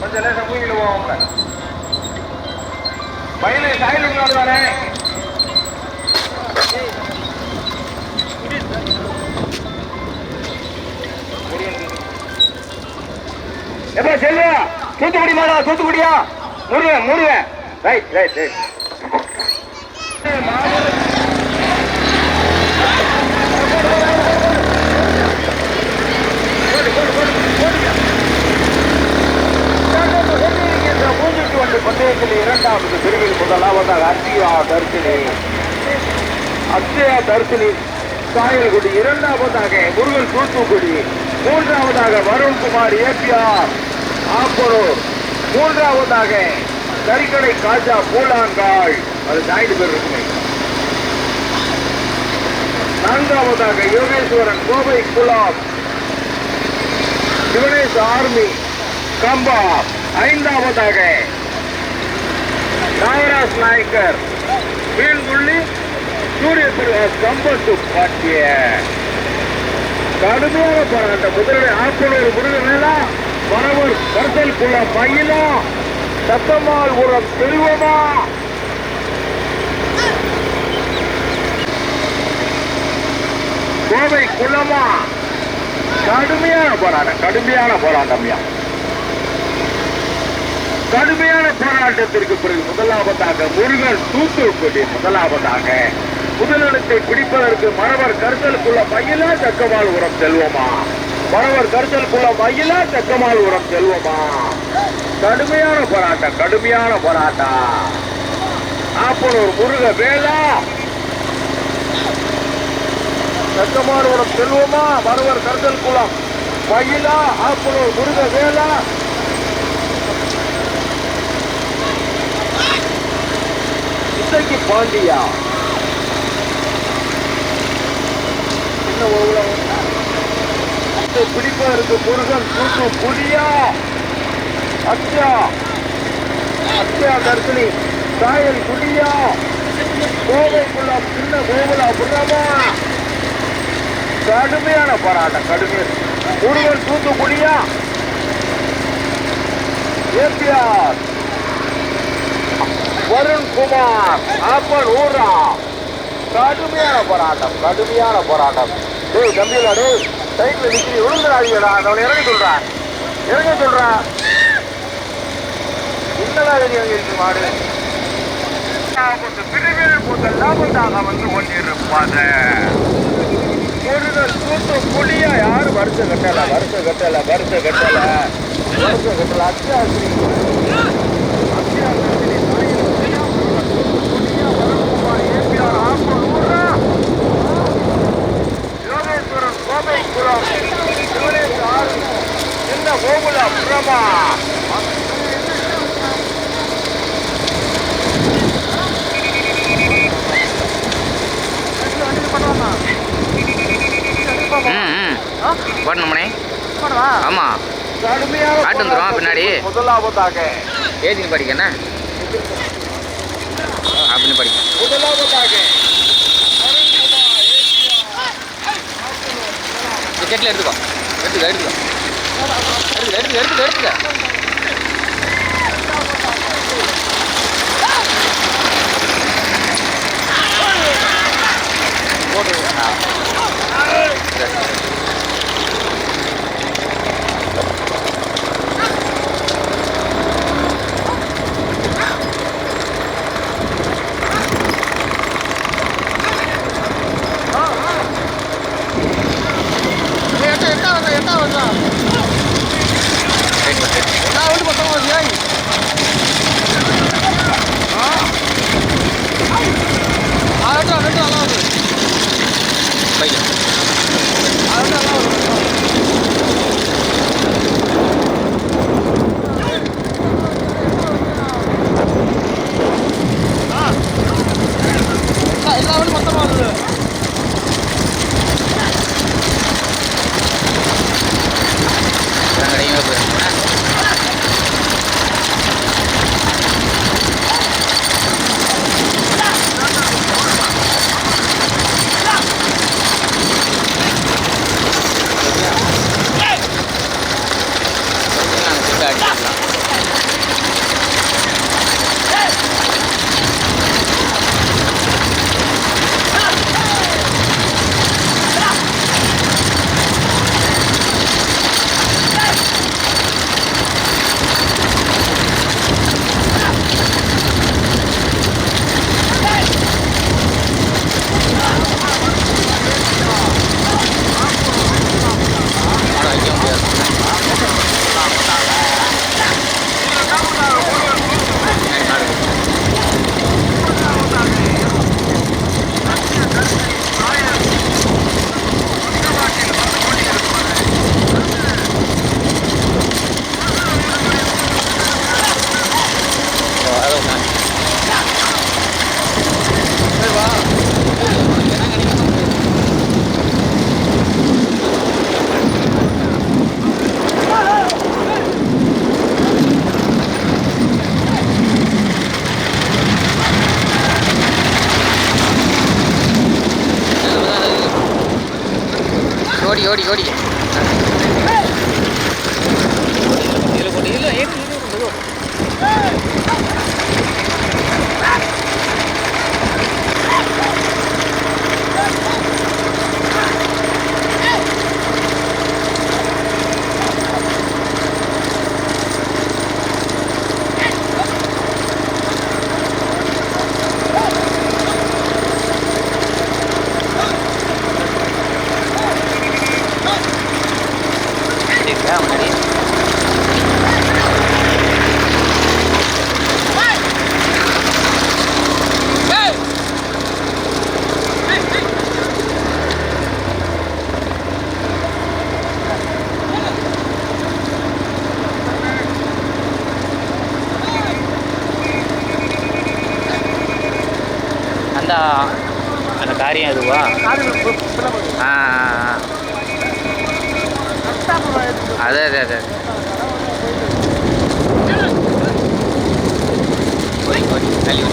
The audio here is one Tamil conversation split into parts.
கொஞ்சம் லேசா மூங்கில போவாங்க பையனை சாயலுக்கு வந்து வரேன். எப்ப செல்வியா தூத்துக்குடி மாடா தூத்துக்குடியா? Murugan Murugan. Right right right. மூன்றுக்கு பந்தயத்தில் இரண்டாவது பிரிவில் முதலாவதாக அத்தியா தர்சினி. அத்தியா தர்சினி சாயல்குடி இரண்டாவதாக முருகன் தூத்துக்குடி. மூன்றாவதாக வருண்குமார் ஏபிஆர். ஆப்பரூர் மூன்றாவதாக கறிக்கடை காஜா பூலாங்காள் அது நாயுடு பேர் இருக்குமே நான்காவதாக யோகேஸ்வரன் கோவை குலாம். சிவனேஷ் ஆர்மி. கம்பா. ஐந்தாவதாக நாகராஜ் நாயக்கர் மீன்குள்ளி சூரிய பிரகாஷ் கம்பத்து பாட்டிய கடுமையான போராட்டம் முதலில் ஆப்பனூர் முருகனா மரவர் கருத்தல் குளம் மயிலா சத்தம்மாள் உரம் செல்வமா கோவை குளமா கடுமையான போராட்டம் கடுமையான போராட்டம்யா கடுமையான போராட்டத்திற்கு பிறகு முதலாவதாக முருகன் தூத்துக்குடி முதலாவதாக. முதலிடத்தை பிடிப்பதற்கு மரவர் கருத்தலுக்குள்ள மயிலா தக்கமால் உரம் செல்வோமா? மரவர் கருத்தலுக்குள்ள மயிலா தக்கமால் உரம் செல்வோமா? கடுமையான போராட்டம் கடுமையான போராட்டம். ஆப்பனூர் முருக வேளா தக்கமானவரம் செல்வோமா? மரவர் கருதல் குளம் மயிலா ஆப்பனூர் முருக வேலா இசைக்கு பாண்டியா என்ன உலகம்? இதை பிடிப்பதற்கு முருகன் தூத்து புலியா? அத்தியா அத்தியா தர்சினி சாயல் குடியா கோவை குளம் சின்ன கோகுலா புறமா கடுமையான போராட்டம் கடுமையான முருகன் தூத்துக்குடியா ஏபிஆர் வருண் குமார் அப்பன் ஊரா. கடுமையான போராட்டம் கடுமையான போராட்டம். டேய் தம்பியில டேய் சைட்ல நிக்கிறீ விழுந்துடாதீங்கடா அவனை இறங்க சொல்றேன் இறங்க சொல்றேன் என்னடா இது அங்க இருக்கு மாடு பிரிவில் முதல் லாபத்தாக வந்து கொண்டிருப்பாது முருகன் தூத்து புளியா யாரு? வருஷ கட்டல வருஷ கட்டல வருஷ கட்டல வருஷ கட்டல. அத்தியாவசிரி அத்தியாவசிரி யோகேஸ்வரன் கோபை குளம் சிவனேஷ் ஆறு சின்ன கோகுலா புறமா ம். ம் போடணுமணே ஆமாம் கடுமையான காட்டு வந்துரும் பின்னாடி. முதலாவதாக. ஏஜின்னு படிக்கண்ணே அப்படின்னு படிக்க. முதலாவதாக. டிக்கெட்டில் எடுத்துக்கோ. எடுத்துக்க எடுத்துக்கோ. எடுத்துக்க எடுத்துக்க எடுத்துக்க. எடுத்துக்க போட்டு அந்த காரியம் அதுவா ஆ அதே அதே அதே. தள்ளி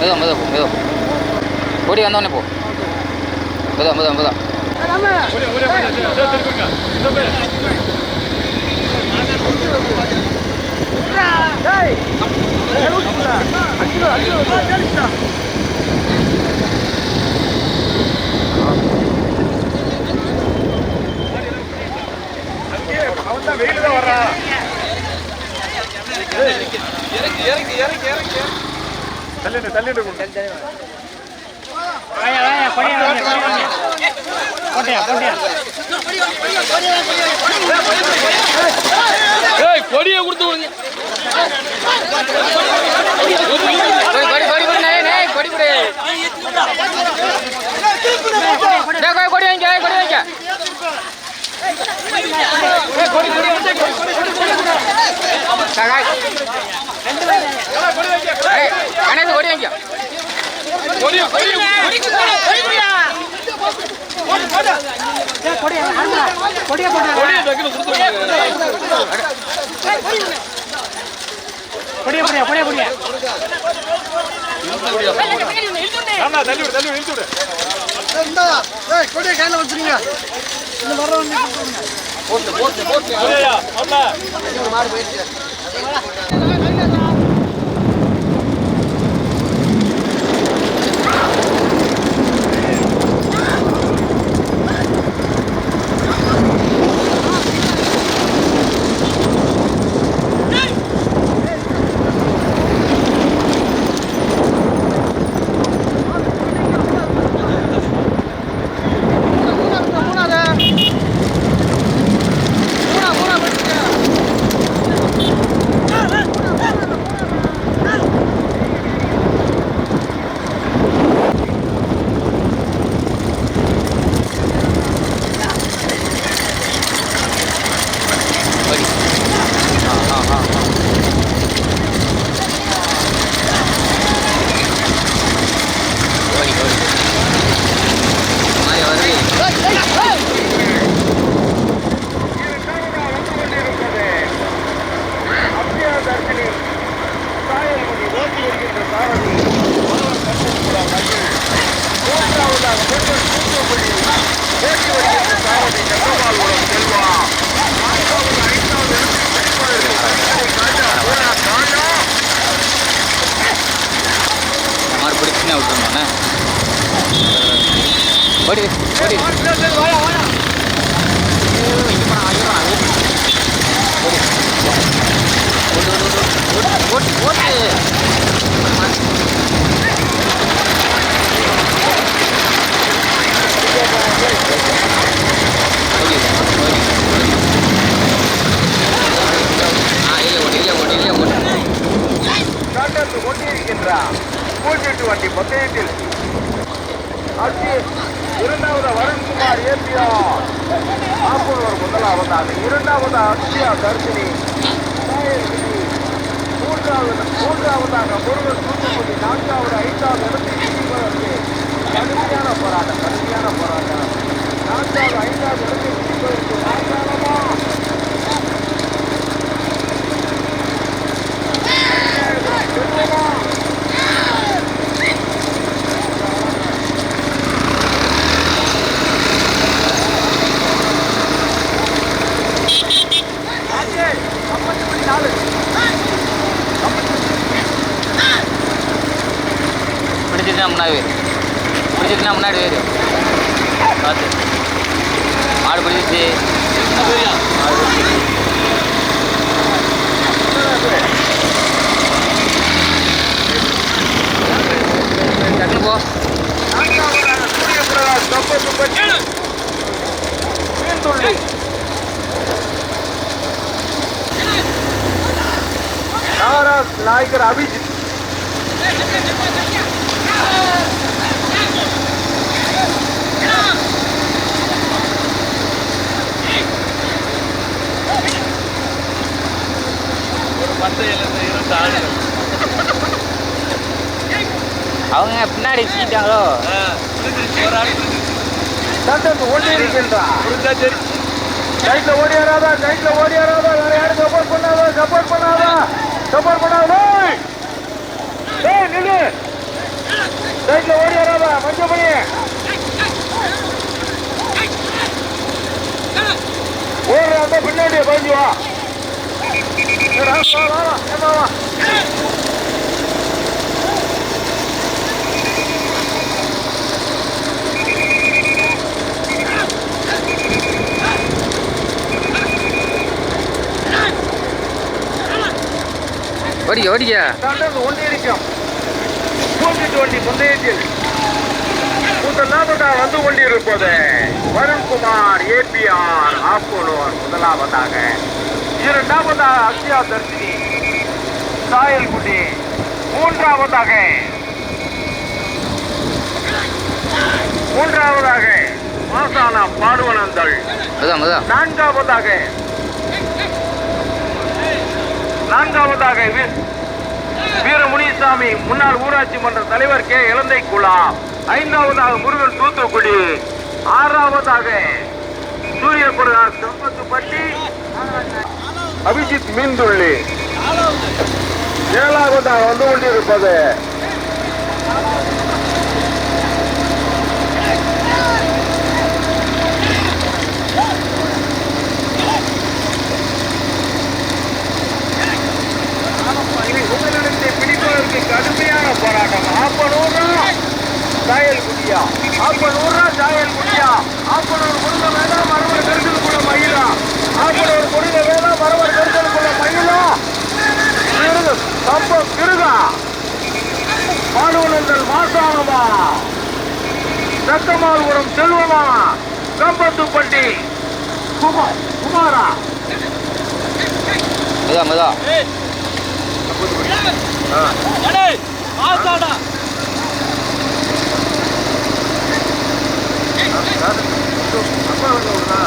மெதுவா மெதுவா போ மெதுவா போ. கொடி வந்தோடனே போ மெதுவா மெதுவா மெதுவா வெயில் தான் வர்றா தான் வர்றான் இறக்கி இறக்கி இறக்கி இறக்கி தள்ளிடு தள்ளிடு. கொடியை கொடுத்து கொடுங்க கொடி வைங்க கொடி வைங்க கொடி கொடி. கொடி கொடி கொடி கொடி கொடி வாங்க கொடிய கொடிய கொடிய டக்குனு கொடுத்துருங்க ஆமா தள்ளி விடு தள்ளி விடு இழுத்து விடு. கொடியா அம்மா ஓடி ஆ ஆ ஆ ஆ. ஓடி ஓடி மாதிரி வருது இந்த தனியாக பிடிச்சுனே ஓடி ஓடி. ஓட்டு ஓட்டு ஓடி ஓடி கூட்டிட்டு வண்டி பந்தயத்தில் அஜித் இரண்டாவது வருண்குமார் ஏபிஆர் ஆப்பூர் முதலாவதாக இரண்டாவது அக்ஷயா தர்ஷினி. மூன்றாவது மூன்றாவதாக முருகன் தூத்துக்குடி நான்காவது ஐந்தாவது இடத்தில் கடுமையான போராட்டம் கடுமையான போராட்டம். நான்காவது ஐந்தாவது இடத்தில் பிடிப்பதற்கு நான்காவதா? பிடிச்சிட்டுனா முன்னாடி வேறு பிடிச்சிட்டுனா முன்னாடி வேறு பார்த்து மாடு பிடிச்சிச்சு மாடு பிடிச்சிச்சு டக்குனு போ நான்காவதாக சூரியபிரகாஷ் கப்பத்துப்பட்டி மீன்துள்ளி நாராஸ் நாயகர் அபிஜித் இருந்து இரண்டு ஆடுகள் அவங்க பின்னாடி சீட்டாங்களோ ஒரு ஓடியிருக்கின்றார் புரிஞ்சா சரி. சைட்ல ஓடியாராதா சைட்ல ஓடியாராதா வேற யாரும் சப்போர்ட் பண்ணாதா? சப்போர்ட் பண்ணாதா? சப்போர்ட் பண்ணாதா! டேய் நில்லு! சைட்ல ஓடியாராதா மஞ்சப்பணி ஓடுற அந்த பின்னாடியே பாஞ்சு வா ஏடா, வா, வா, வா, ஏம்மா, வா. ஓடிக்க ஓடிக்க. நடந்து கொண்டிருக்கும் நூற்றி டுவெண்டி பந்தயத்தில் முதலாவதாக வந்து கொண்டிருப்பது வருண்குமார் ஏபிஆர் ஆப்போலோர் முதலாவதாக இரண்டாவதாக அக்ஷயா தர்ஷினி சாயல்குடி மூன்றாவதாக மூன்றாவதாக முதான் முதான் நான்காவதாக. நான்காவதாக வி- வீரமுனிசாமி முன்னாள் ஊராட்சி மன்ற தலைவர் கே. இளந்தை குலா ஐந்தாவதாக முருகன் தூத்துக்குடி. ஆறாவதாக சூரிய பிரகாஷ் செம்பத்துப்பட்டி. அபிஜித் மீன்துள்ளி ஏழாவதாக வந்து கொண்டிருப்பது. இனி கடுமையான போராட்டம் ஆப்பனூரா சாயல் குடியா ஆப்பனூரா சாயல் குடியா ஆப்பனூர் குடும்பம் வேண்டாம் மறுபடியும் மரவர் கூட மயிலா. ஆக்கிலூர் முடிந்த வேலை மரவர் கருத்தலுக்குள்ள மயிலா திருகு சம்ப திருகா பாலூனந்தல் மாசானமா சக்கமால்புரம் செல்வமா கம்பத்துப்பட்டி குமார் குமாரா மதா மதா மாசாடா அப்பா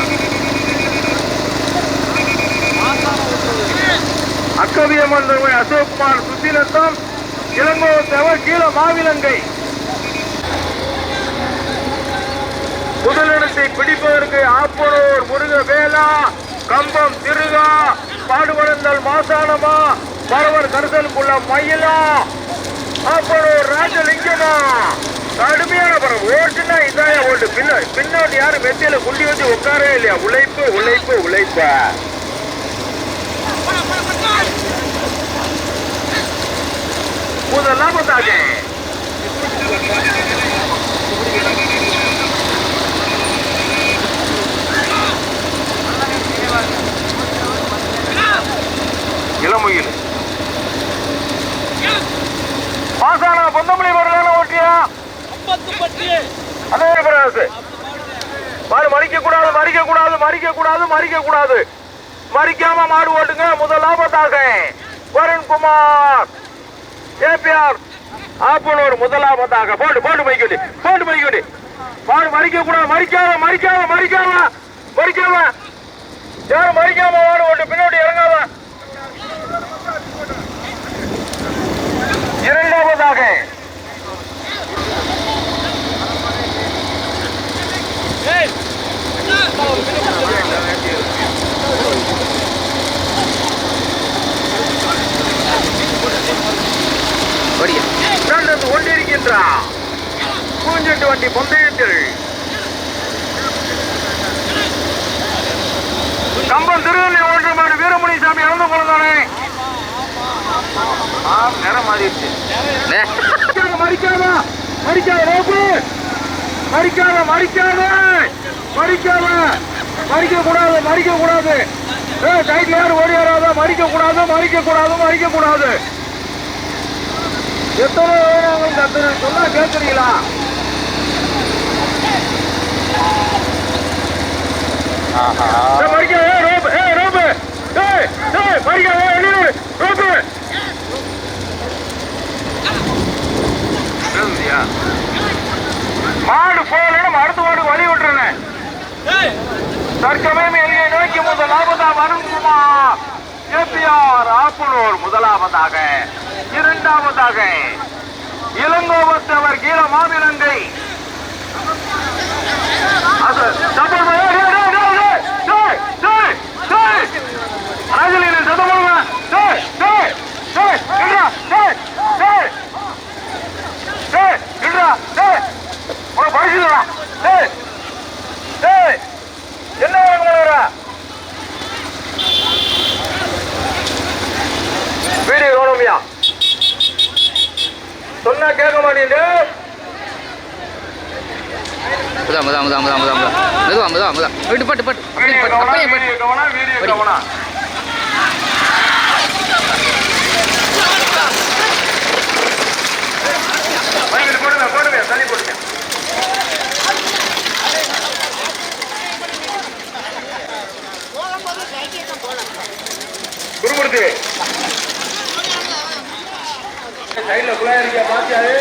அக்கவியம்மன் அசோக்குமார் சுத்திரத்தம் இளங்கோத்தவர் கீழ மாவிலங்கை. முதலிடத்தை பிடிப்பதற்கு ஆப்பனூர் முருக வேலா கம்பம் திருகா பாடுபடுந்தல் மாசானமா பரவர் கருசலுக்குள்ள மயிலா ஆப்பனூர் ராஜலிங்கமா. கடுமையான படம் ஓட்டுனா இதாயா ஓட்டு பின்ன பின்னாடி யாரும் வெத்தியில குண்டி வச்சு உட்காரவே இல்லையா? உழைப்பு உழைப்பு உழைப்ப. முதலாவதாக இளமுயில். பாசான பொந்தமல்லி வரலான ஓட்டியா? ஐம்பத்து அதே பிரகாசு மாடு மறிக்க கூடாது மறிக்க கூடாது மறிக்க கூடாது மறிக்க கூடாது மறிக்காம மாடு ஓட்டுங்க. முதலாவதாக வருண்குமார். ஏபிஆர். ஆப்பனூர் முதலாவதாக போட்டு போட்டு பைக்கொண்டி போட்டு பைக்கொண்டி மாடு மறிக்க கூடாது மறிக்காம மறிக்காம மறிக்காம. மறிக்காம. யாரும் மறிக்காம மாடு ஓட்டு பின்னாடி இறங்காத இரண்டாவதாக ஏய் ஓடிய நடந்து கொண்டிருக்கின்றார் பூஞ்செட்டு வண்டி பந்தயத்தில் கம்பம் திருவள்ளி ஒன்றுமாடு வீரமுனிசாமி இறந்து போனதானே நேரம் மாறிடுச்சு டே மறிக்காத மறிக்காத ரோப்பு மறிக்காத மறிக்காத மறிக்காத மறிக்க கூடாது மறிக்க கூடாது டைட்ல யாரும் ஓடி வராத மறிக்க கூடாது மறிக்க கூடாது மறிக்க கூடாது எத்தனை வேணாலும் கத்து சொன்னா கேட்குறீங்களா மறிக்க ஏய் ரோப்பு ஏய் ஏய் மறிக்க ஏய் வெளியே மாடு போகல நம்ம அடுத்த மாடு வழி விட்டுருனேன் தற்கமே எல்லையை நோக்கி முதலாவதா வருமா ஏபிஆர் ஆப்பனூர் முதலாவதாக இரண்டாவதாக இளங்கோபத்தவர் கீழ மாவிலங்கை அது தப்பு அடிக்கலா என்ன வாங்குறா வீடு வேணுமியா சொன்னா கேட்க மாட்டேன் முதா முதா முதா முதா முதா முதா. மெதுவா முதா முதா விட்டு பட்டு பட்டு. போடுங்க போடுங்க தள்ளி போடுங்க குருமூர்த்தி சைட்ல குழாயிருக்க மாத்தியாரு